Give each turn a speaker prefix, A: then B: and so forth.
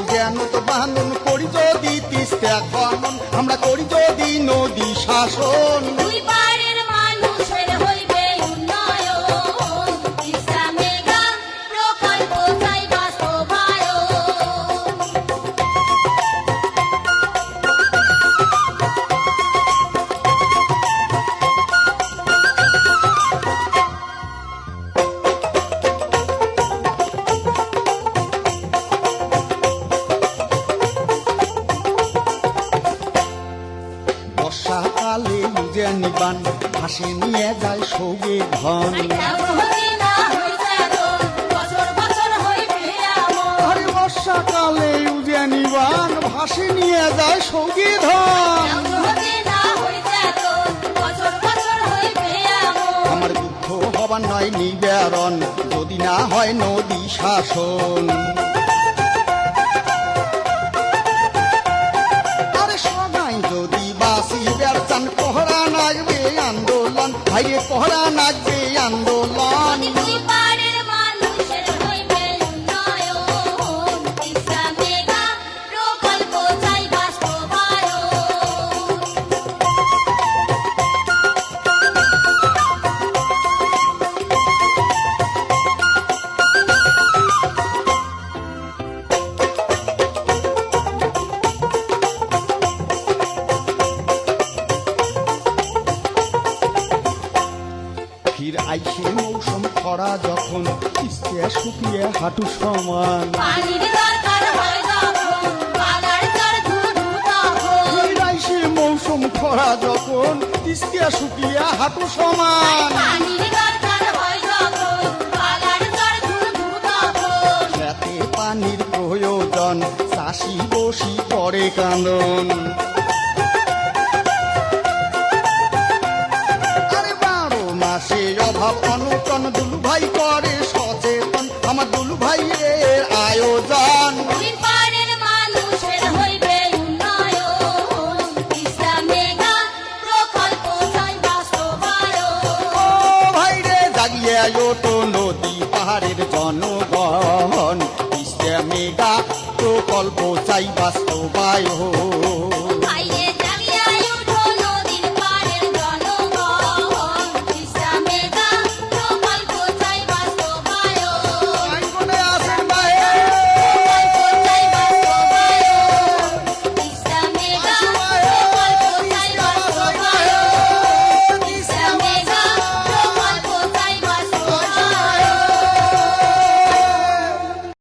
A: যতই তো বানন করি যদি তিস্তা খনন আমরা করি যদি নদী শাসন। বর্ষাকালে উজে নিবান ভাসে নিয়ে যায় সৌগে আরে বর্ষাকালে উজে নিবান ভাসে নিয়ে যায় সৌগে ধন। আমার দুঃখ হবার নয় নিবারণ যদি না হয় নদী শাসন। ভাইরে পহরা নাচবে আন্দোলন আইসে মৌসুম খরা যখন কিস্তে শুকিয়ে হাঁটু সমান। আইসে মৌসুম খরা যখন কিস্তে শুকিয়ে হাঁটু সমান। পানির প্রয়োজন চাষি বসি করে কান্দন করে সচেতন আমার দুলু ভাইয়ের আয়োজন। জাগিয়ে নদী পাহাড়ের জনগণ। ইস্তে মেগা প্রকল্প চাই বাস্তবায়ন।